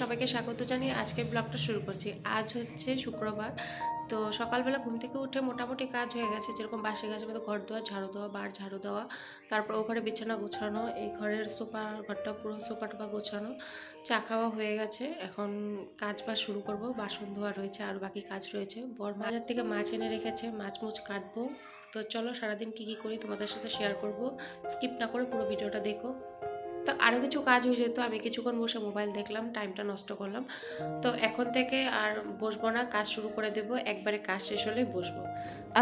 সবাইকে স্বাগত জানিয়ে আজকে ব্লগটা শুরু করছি। আজ হচ্ছে শুক্রবার, তো সকালবেলা ঘুম থেকে উঠে মোটামুটি কাজ হয়ে গেছে, যেরকম বাসি গাছের মতো ঘর দেওয়া ঝাড়ু দেওয়া, বার ঝাড়ু দেওয়া, তারপর ও ঘরে বিছানা গোছানো, এই ঘরের সোফা ঘরটা পুরো সোফা টোফা গোছানো, চা খাওয়া হয়ে গেছে, এখন কাজ বাজ শুরু করব, বাসন ধোয়া রয়েছে, আর বাকি কাজ রয়েছে। বর বাজার থেকে মাছ এনে রেখেছে, মাছ মুছ কাটবো, তো চলো সারাদিন কী কী করি তোমাদের সাথে শেয়ার করব স্কিপ না করে পুরো ভিডিওটা দেখো। তো আরও কিছু কাজ হয়ে যেত। আমি কিছুক্ষণ বসে মোবাইল দেখলাম, টাইমটা নষ্ট করলাম। তো এখন থেকে আর বসবো না, কাজ শুরু করে দেবো। একবারে কাজ শেষ হলেই বসবো।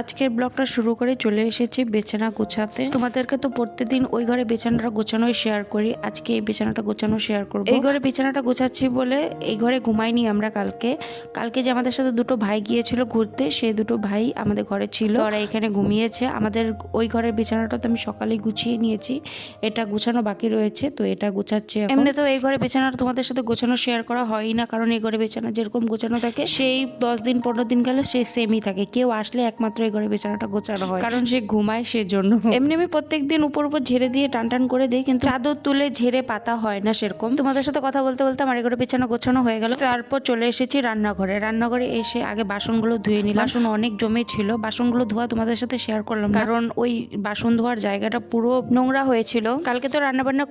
আজকের ব্লগটা শুরু করে চলে এসেছি বিছানা গোছাতে। তোমাদেরকে তো প্রত্যেকদিন ওই ঘরে বিছানাটা গোছানোই শেয়ার করি। আজকে এই বিছানাটা গোছানো শেয়ার করব। এই ঘরে বিছানাটা গোছাচ্ছি বলে এই ঘরে ঘুমাইনি আমরা কালকে। কালকে যে আমাদের সাথে দুটো ভাই গিয়েছিল ঘুরতে, সেই দুটো ভাই আমাদের ঘরে ছিল। ওরা এখানে ঘুমিয়েছে। আমাদের ওই ঘরের বিছানাটা তো আমি সকালেই গুছিয়ে নিয়েছি। এটা গুছানো বাকি রয়েছে। তো এটা গোছাচ্ছে এমনি তো এই ঘরে বিছানাটা তোমাদের সাথে গোছানো শেয়ার করা হয়ই না কারণ এই ঘরে বিছানা যেরকম গোছানো থাকে সেই দশ দিন পনেরো দিন গেলে সে সেমই থাকে। কেউ আসলে একমাত্র এই ঘরে বিছানাটা গোছানো হয়। কারণ সে ঘুমায় সেজন্য। এমনি আমি প্রত্যেক দিন উপর উপর ঝেড়ে দিয়ে টান টান করে দিই কিন্তু চাদর তুলে ঝেড়ে পাতা হয় না সেরকম। তোমাদের সাথে কথা বলতে বলতে আমার এই ঘরে বিছানা গোছানো হয়ে গেল। তারপর চলে এসেছি রান্নাঘরে। রান্নাঘরে এসে আগে বাসনগুলো ধুয়ে নিলাম। বাসন অনেক জমে ছিল। বাসনগুলো ধোয়া তোমাদের সাথে শেয়ার করলাম কারণ ওই বাসন ধোয়ার জায়গাটা পুরো নোংরা হয়েছিল। কালকে তো রান্না বান্না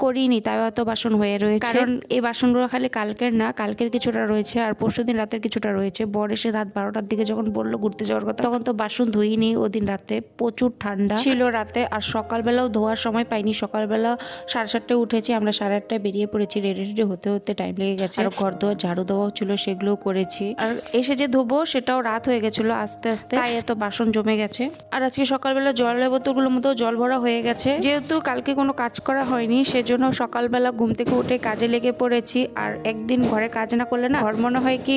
তাই হয়তো বাসন হয়ে রয়েছে। কারণ এই বাসনগুলো খালি কালকের না কালকের কিছুটা রয়েছে আর পরশু দিন রাতের কিছুটা রয়েছে। বর এসে রাত বারোটার দিকে যখন বলল ঘুরতে যাওয়ার কথা তখন তো বাসন ধুইনি ওদিন রাতে প্রচুর ঠান্ডা। ছিল রাতে আর সকালবেলাও ধোয়ার সময় পাইনি। সকালবেলা সাড়ে সাতটায় উঠেছি আমরা সাড়ে আটটায় বেরিয়ে পড়েছি রেডি রেডি হতে হতে টাইম লেগে গেছে। আর ঘর ধোয়া ঝাড়ু দেওয়াও ছিল সেগুলোও করেছি। আর এসে যে ধোবো সেটাও রাত হয়ে গেছিল আস্তে আস্তে। তাই এত বাসন জমে গেছে। আর আজকে সকালবেলা জলের বোতলগুলোর মতো জল ভরা হয়ে গেছে। যেহেতু কালকে কোনো কাজ করা হয়নি সেজন্য সকালবেলা ঘুম থেকে উঠে কাজে লেগে পড়েছি, আর একদিন ঘরে কাজ না করলে না ঘর মনে হয় কি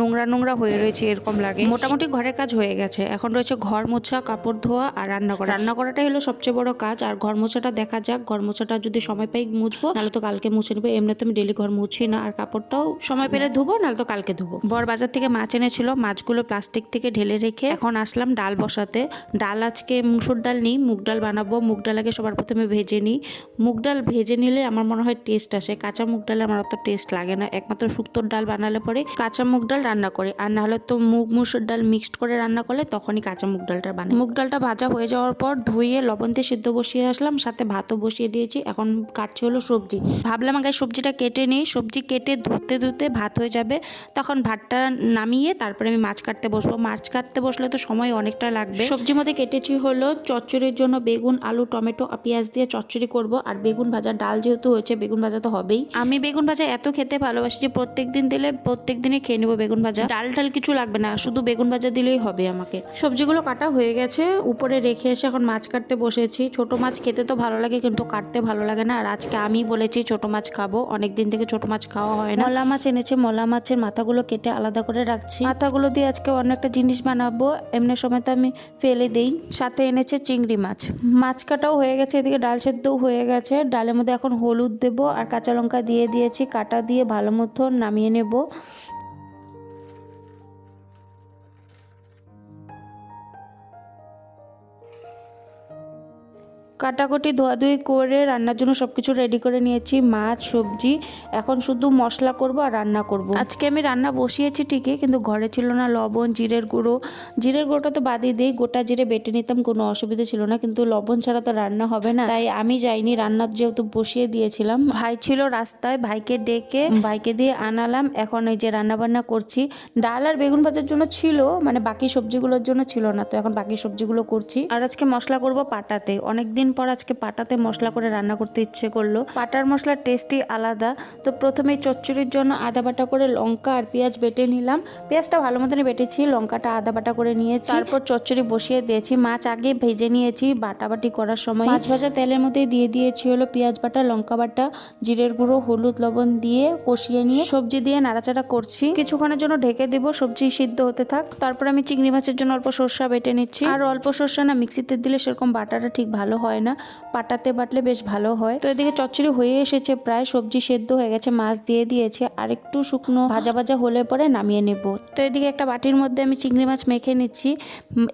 নোংরা নোংরা হয়ে রয়েছে, এরকম লাগে। মোটামুটি ঘরের কাজ হয়ে গেছে। এখন রয়েছে ঘর মোছা, কাপড় ধোয়া আর রান্না করা। রান্না করাটাই হলো সবচেয়ে বড় কাজ। আর ঘর মোছাটা দেখা যাক। ঘর মোছাটা যদি সময় পাই মুছবো, নাহলে তো কালকে মুছে নেব। এমনি তো আমি ডেলি ঘর মুছি না। আর কাপড়টাও সময় পেলে ধুবো, নাহলে তো কালকে ধুবো। বর বাজার থেকে মাছ এনেছিল। মাছগুলো প্লাস্টিক থেকে ঢেলে রেখে এখন আসলাম ডাল বসাতে। ডাল আজকে মুসুর ডাল নিই, মুগ ডাল বানাবো। মুগ ডাল আগে সবার প্রথমে ভেজে নিই। মুগ ডাল ভেজে নিলে আমার মনে হয় টেস্ট আসে। কাঁচা মুগ ডালে আমার অত টেস্ট লাগে না। একমাত্র শুক্তোর ডাল বানালে পরে কাঁচা মুগ ডাল রান্না করে। আর না হলে তো মুগ মুসুর ডাল মিক্সড করে রান্না করলে তখনই কাঁচা মুগ ডালটা বানাই মুগ ডালটা ভাজা হয়ে যাওয়ার পর ধুয়ে লবণ দিয়ে সিদ্ধ বসিয়ে আসলাম। সাথে ভাতও বসিয়ে দিয়েছি। এখন কাটছি হলো সবজি। ভাবলাম আগে সবজিটা কেটে নিই। সবজি কেটে ধুতে ধুতে ভাত হয়ে যাবে। তখন ভাতটা নামিয়ে তারপরে আমি মাছ কাটতে বসবো। মাছ কাটতে বসলে তো সময় অনেকটা লাগবে। সবজির মধ্যে কেটেছি হলো চচ্চড়ির জন্য বেগুন, আলু, টমেটো পেঁয়াজ দিয়ে চচ্চড়ি করব। আর বেগুন ভাজা ডাল যেহেতু হয়েছে বেগুন ভাজা তো হবেই। আমি বেগুন ভাজা এত খেতে ভালোবাসি যে প্রত্যেক দিন দিলে প্রত্যেক দিনই খেয়ে নেব বেগুন ভাজা। ডাল টাল কিছু লাগবে না শুধু বেগুন ভাজা দিলেই হবে আমাকে। সবজিগুলো কাটা হয়ে গেছে উপরে রেখে এসে এখন মাছ কাটতে বসেছি। ছোট মাছ খেতে তো ভালো লাগে কিন্তু কাটতে ভালো লাগে না। আর আজকে আমি বলেছি ছোট মাছ খাব অনেক দিন থেকে ছোট মাছ খাওয়া হয় না। মলা মাছ এনেছে মলা মাছের মাথাগুলো কেটে আলাদা করে রাখছি। মাথাগুলো দিয়ে আজকে অন্য একটা জিনিস বানাবো এমনি সময় তো আমি ফেলে দেই। সাথে এনেছে চিংড়ি মাছ। মাছ কাটাও হয়ে গেছে এদিকে ডাল সেদ্ধও হয়ে গেছে। ডালের মধ্যে এখন হলুদ দেব আর কাঁচা লঙ্কা দিয়ে দিয়েছি কাটা দিয়ে ভালো মতো নামিয়ে নেব। কাটাকুটি, ধোয়াধুয়ি করে রান্নার জন্য সব কিছু রেডি করে নিয়েছি। মাছ, সবজি, এখন শুধু মশলা করব আর রান্না করব। আজকে আমি রান্না বসিয়েছি ঠিকই, কিন্তু ঘরে ছিল না লবণ, জিরের গুঁড়ো। জিরের গুঁড়োটা তো বাদই দিই, গোটা জিরে বেটে নিতাম, কোনো অসুবিধা ছিল না, কিন্তু লবণ ছাড়া তো রান্না হবে না। তাই আমি যাইনি, রান্নার যেহেতু বসিয়ে দিয়েছিলাম। ভাই ছিল রাস্তায়, ভাইকে ডেকে ভাইকে দিয়ে আনালাম। এখন এই যে রান্না বান্না করছি, ডাল আর বেগুন ভাজার জন্য ছিল মানে বাকি সবজিগুলোর জন্য ছিল না, তো এখন বাকি সবজিগুলো করছি। আর আজকে মশলা করব পাটাতে, অনেকদিন পর আজকে পাটাতে মশলা করে রান্না করতে ইচ্ছে করল? পাটার মশলার টেস্টই আলাদা। তো প্রথমে চচ্চড়ির জন্য আদা বাটা করে লঙ্কা আর পেঁয়াজ বেটে নিলাম। পেঁয়াজটা ভালো মতনই বেটেছি, লঙ্কাটা আদা বাটা করে নিয়েছি। তারপর চচ্চড়ি বসিয়ে দিয়েছি। মাছ আগে ভেজে নিয়েছি বাটাবাটি করার সময়। মাছ ভাজা তেলের মধ্যে দিয়ে দিয়েছি হলো পেঁয়াজ বাটা, লঙ্কা বাটা, জিরের গুঁড়ো, হলুদ, লবণ দিয়ে কষিয়ে নিয়ে সবজি দিয়ে নাড়াচাড়া করছি। কিছুক্ষণের জন্য ঢেকে দেব, সবজি সিদ্ধ হতে থাক। তারপর আমি চিংড়ি মাছের জন্য অল্প সর্ষা বেটে নিচ্ছি। আর অল্প সর্ষা না, মিক্সিতে দিলে সেরকম বাটাটা ঠিক ভালো হয় হয় না, পাটাতে বাটলে বেশ ভালো হয়। তো এদিকে চচ্চড়ি হয়ে এসেছে, প্রায় সবজি সেদ্ধ হয়ে গেছে, মাছ দিয়ে দিয়েছে। আর একটু শুকনো ভাজা ভাজা হলে পরে নামিয়ে নেব। তো এদিকে একটা বাটির মধ্যে আমি চিংড়ি মাছ মেখে নিচ্ছি।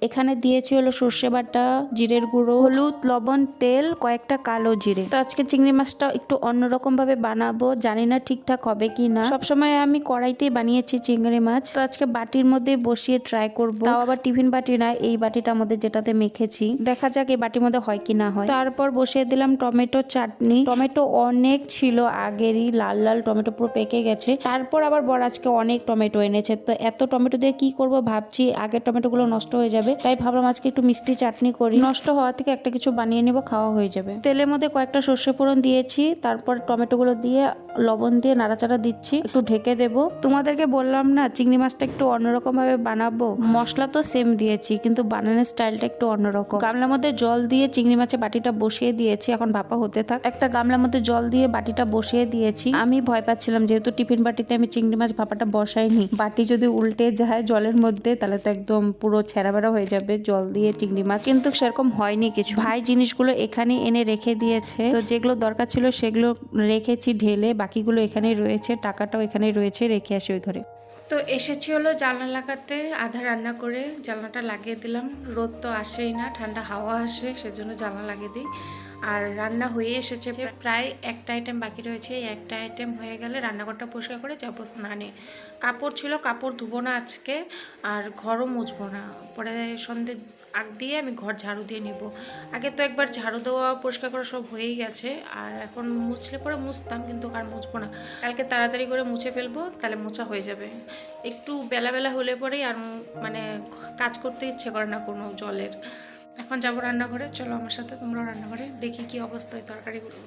এখানে দিয়েছি হলো সর্ষে বাটা, জিরের গুঁড়ো, হলুদ, লবণ, তেল, কয়েকটা কালো জিরে। তো আজকে চিংড়ি মাছটা একটু অন্যরকম ভাবে বানাবো, জানি না ঠিকঠাক হবে কি না। সবসময় আমি কড়াইতেই বানিয়েছি চিংড়ি মাছ। তো আজকে বাটির মধ্যে বসিয়ে ট্রাই করব। তাও আবার টিফিন বাটি না, এই বাটিটার মধ্যে যেটাতে মেখেছি। দেখা যাক এই বাটির মধ্যে হয় কি না হয়। তারপর বসিয়ে দিলাম টমেটো চাটনি। টমেটো অনেক ছিল আগেরই, লাল লাল টমেটো পুরো পেকে গেছে। তারপর আবার বর আজকে অনেক টমেটো এনেছে। তো এত টমেটো দিয়ে কি করব ভাবছি, আগের টমেটোগুলো নষ্ট হয়ে যাবে। তাই ভাবলাম আজকে একটু মিষ্টি চাটনি করি। নষ্ট হওয়া থেকে একটা কিছু বানিয়ে নেব, খাওয়া হয়ে যাবে। তেলের মধ্যে কয়েকটা সর্ষে ফোড়ন দিয়েছি। তারপর টমেটোগুলো দিয়ে লবণ দিয়ে নাড়াচাড়া দিচ্ছি। একটু ঢেকে দেব। তোমাদেরকে বললাম না, চিংড়ি মাছটা একটু অন্যরকম ভাবে বানাবো। মশলা তো সেম দিয়েছি, কিন্তু বানানোর স্টাইলটা একটু অন্যরকম। গামলার মধ্যে জল দিয়ে চিংড়ি মাছের বাটিটা বসিয়ে দিয়েছি, এখন ভাপা হতে থাক। একটা গামলার মধ্যে জল দিয়ে বাটিটা বসিয়ে দিয়েছি। আমি ভয় পাচ্ছিলাম, যেহেতু টিফিন বাটিতে আমি চিংড়ি মাছ ভাপাটা বসাইনি। বাটি যদি উল্টে যায় জলের মধ্যে, তাহলে তো একদম পুরো ছেঁড়া হয়ে যাবে জল দিয়ে চিংড়ি মাছ। কিন্তু সেরকম হয়নি কিছু। ভাই জিনিসগুলো এখানে এনে রেখে দিয়েছে। তো যেগুলো দরকার ছিল, সেগুলো রেখেছি, ঢেলে বাকিগুলো এখানে রয়েছে, টাকাটাও এখানে রয়েছে, রেখে আসি ওই ঘরে। তো এসেছি হলো জানলা লাগাতে, আধা রান্না করে জানলাটা লাগিয়ে দিলাম। রোদ তো আসেই না, ঠান্ডা হাওয়া আসে, সেজন্য জানলা লাগিয়ে দিই। আর রান্না হয়ে এসেছে প্রায় একটা আইটেম বাকি রয়েছে। একটা আইটেম হয়ে গেলে রান্নাঘরটা পরিষ্কার করে যাব স্নানে। কাপড় ছিল, কাপড় ধুবো না আজকে, আর ঘরও মুছবো না। পরে সন্ধে আগ দিয়ে আমি ঘর ঝাড়ু দিয়ে নেব। আগে তো একবার ঝাড়ু দেওয়া, পরিষ্কার করা সব হয়েই গেছে। আর এখন মুছলে পরে মুছতাম, কিন্তু আর মুছবো না। কালকে তাড়াতাড়ি করে মুছে ফেলব, তাহলে মোছা হয়ে যাবে। একটু বেলা বেলা হলে পরেই আর মানে কাজ করতে ইচ্ছে করে না কোনো জলের। এখন যাব রান্নাঘরে। চলো আমার সাথে তোমরাও রান্নাঘরে দেখি কি অবস্থা ওই তরকারিগুলো।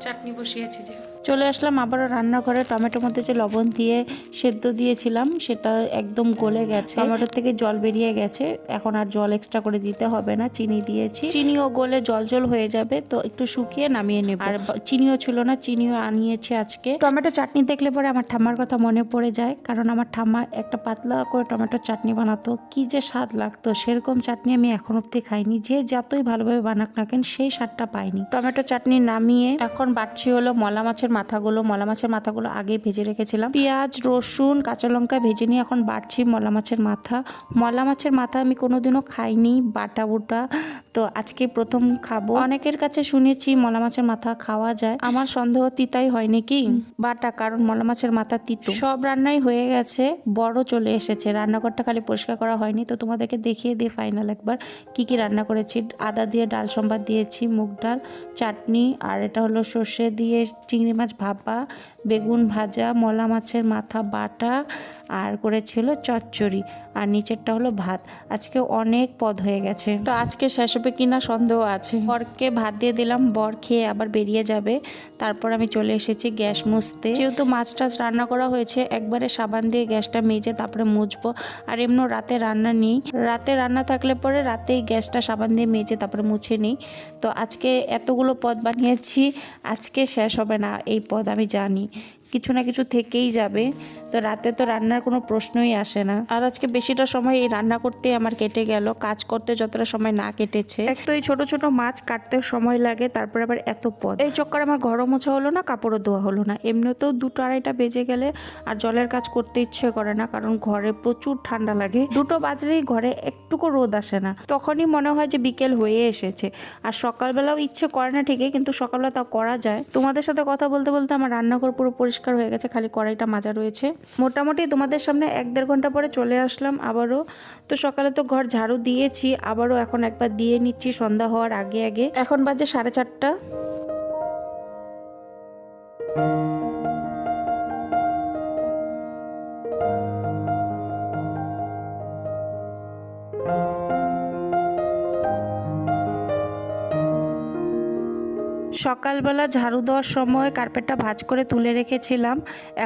চাটনি বসিয়েছি যে। চলে আসলাম আবারও রান্নাঘরে। টমেটোর মধ্যে যে লবণ দিয়ে সেদ্ধ দিয়েছিলাম, সেটা একদম গলে গেছে। টমেটোর থেকে জল বেরিয়ে গেছে। এখন আর জল এক্সট্রা করে দিতে হবে না। চিনি দিয়েছি। চিনিও গলে জল জল হয়ে যাবে, তো একটু শুকিয়ে নামিয়ে নেব। আর চিনিও ছিল না, চিনিও আনিয়েছি আজকে। টমেটো চাটনি দেখলে পরে আমার ঠাম্মার কথা মনে পড়ে যায়, কারণ আমার ঠাম্মা একটা পাতলা করে টমেটো চাটনি বানাতো। কি যে স্বাদ লাগতো। সেরকম চাটনি আমি এখন অব্দি খাইনি। যে যতই ভালোভাবে বানাক না কেন, সেই স্বাদটা পাইনি। টমেটো চাটনি নামিয়ে এখন বাড়ছি হলো মলা মাছের মাথাগুলো। মলা মাছের মাথাগুলো আগে ভেজে রেখেছিলাম। পেঁয়াজ রসুন কাঁচা লঙ্কা ভেজে নিয়ে এখন বাড়ছি মলা মাছের মাথা। মলা মাছের মাথা আমি কোনোদিনও খাইনি বাটা বুটা। তো আজকে প্রথম খাব। অনেকের কাছে শুনেছি মলা মাছের মাথা খাওয়া যায়। আমার সন্দেহ তিতাই হয় নাকি? বাটা কারণ মলা মাছের মাথা তিতো। সব রান্নাই হয়ে গেছে বড় চলে এসেছে। রান্নাঘরটা খালি পরিষ্কার করা হয়নি। তো তোমাদেরকে দেখিয়ে দিই ফাইনাল একবার। কি কি রান্না করেছি? আদা দিয়ে ডাল সম্বাদ দিয়েছি মুগ ডাল চাটনি আর এটা হলো সর্ষে দিয়ে চিংড়ি মাছ ভাপা বেগুন ভাজা মলা মাছের মাথা বাটা আর করেছিল চচ্চড়ি। আর নিচেরটা হলো ভাত। আজকে অনেক পদ হয়ে গেছে। তো আজকে শেষ হবে কিনা সন্দেহ আছে। বরকে ভাত দিয়ে দিলাম। বর খেয়ে আবার বেরিয়ে যাবে। তারপর আমি চলে এসেছি গ্যাস মুছতে। যেহেতু মাছ টাছ রান্না করা হয়েছে একবারে সাবান দিয়ে গ্যাসটা মেজে তারপরে মুছবো। আর এমন রাতে রান্না নেই। রাতে রান্না থাকলে পরে রাতেই গ্যাসটা সাবান দিয়ে মেজে তারপরে মুছে নিই। তো আজকে এতগুলো পদ বানিয়েছি। আজকে শেষ হবে না এই পদ আমি জানি। কিছু না কিছু থেকেই যাবে। তো রাতে তো রান্নার কোনো প্রশ্নই আসে না। আর আজকে বেশিটা সময় এই রান্না করতে আমার কেটে গেল। কাজ করতে যতটা সময় না কেটেছে। এক তো এই ছোট ছোট মাছ কাটতে সময় লাগে তারপর আবার এত পদ। এই চক্কর আমার ঘরও মোছা হলো না কাপড়ও ধোয়া হলো না। এমনিতেও দুটো আড়াইটা বেজে গেলে আর জলের কাজ করতে ইচ্ছে করে না কারণ ঘরে প্রচুর ঠান্ডা লাগে। দুটো বাজলেই ঘরে একটুকু রোদ আসে না। তখনই মনে হয় যে বিকেল হয়ে এসেছে। আর সকালবেলাও ইচ্ছে করে না ঠিকই কিন্তু সকালবেলা তাও করা যায়। তোমাদের সাথে কথা বলতে বলতে আমার রান্নাঘর পুরো পরিষ্কার হয়ে গেছে খালি কড়াইটা মাজা রয়েছে। মোটামুটি তোমাদের সামনে এক দেড় ঘণ্টা পরে চলে আসলাম আবারও। তো সকালে তো ঘর ঝাড়ু দিয়েছি, আবারও এখন একবার দিয়ে নিচ্ছি সন্ধ্যা হওয়ার আগে আগে। এখন বাজে সাড়ে চারটা। সকালবেলা ঝাড়ু দেওয়ার সময় কার্পেটটা ভাজ করে তুলে রেখেছিলাম।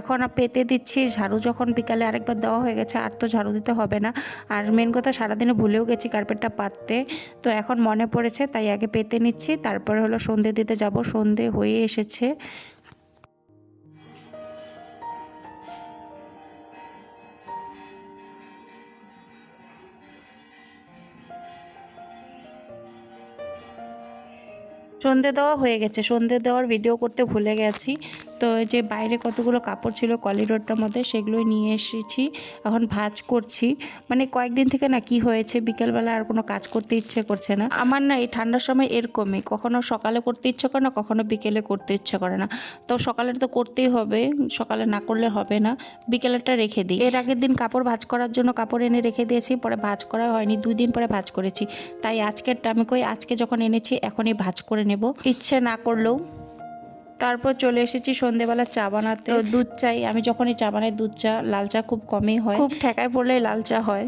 এখন পেতে দিচ্ছি। ঝাড়ু যখন বিকালে আরেকবার দেওয়া হয়ে গেছে, আর তো ঝাড়ু দিতে হবে না। আর মেন কথা সারাদিনে ভুলেও গেছি কার্পেটটা পাততে। তো এখন মনে পড়েছে, তাই আগে পেতে নিচ্ছি। তারপরে হলো সন্ধে দিতে যাব। সন্ধে হয়ে এসেছে। সন্ধে দেওয়া হয়ে গেছে। সন্ধে দেওয়ার ভিডিও করতে ভুলে গেছি। তো যে বাইরে কতগুলো কাপড় ছিল কলিডোরটার মধ্যে সেগুলোই নিয়ে এসেছি, এখন ভাজ করছি। মানে কয়েকদিন থেকে না কি হয়েছে, বিকেলবেলা আর কোনো কাজ করতে ইচ্ছে করছে না। আমার না এই ঠান্ডার সময় এরকমই, কখনো সকালে করতে ইচ্ছে করে না, কখনো বিকেলে করতে ইচ্ছে করে না। তো সকালের তো করতেই হবে, সকালে না করলে হবে না, বিকেলেরটা রেখে দিই। এর আগের দিন কাপড় ভাজ করার জন্য কাপড় এনে রেখে দিয়েছি, পরে ভাজ করা হয়নি, দুই দিন পরে ভাজ করেছি। তাই আজকেরটা আমি কই, আজকে যখন এনেছি এখনই ভাজ করে নেব। ইচ্ছে না করলেও তারপর চলে এসেছি সন্ধেবেলা চা বানাতে। দুধ চাই আমি যখনই চা বানাই দুধ চা লাল চা খুব কমই হয়। খুব ঠেকায় পড়লে লাল চা হয়।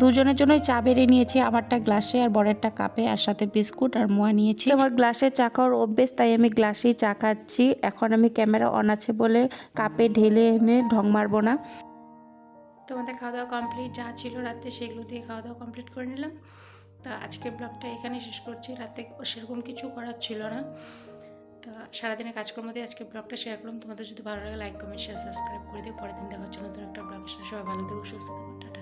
দুজনের জন্যই চা বেড়ে নিয়েছি আমারটা গ্লাসে আর বড়েরটা কাপে আর সাথে বিস্কুট আর মোয়া নিয়েছি। আমার গ্লাসে চা খাওয়ার অভ্যেস তাই আমি গ্লাসেই চা খাচ্ছি। এখন আমি ক্যামেরা অন আছে বলে কাপে ঢেলে এনে ঢং মারবো না। তোমাদের খাওয়া দাওয়া কমপ্লিট যা ছিল রাতে সেগুলো দিয়ে খাওয়া দাওয়া কমপ্লিট করে নিলাম। তা আজকের ব্লগটা এখানে শেষ করছি। রাতে সেরকম কিছু করার ছিল না। তা সারাদিনের কাজকর্ম দিয়ে আজকে ব্লগটা শেয়ার করলাম। তোমাদের যদি ভালো লাগে লাইক কমেন্ট শেয়ার সাবস্ক্রাইব করে দিও। পরের দিন দেখার জন্য নতুন একটা ব্লগের সাথে সবাই ভালো থেকো সুস্থ থেকো টাটা।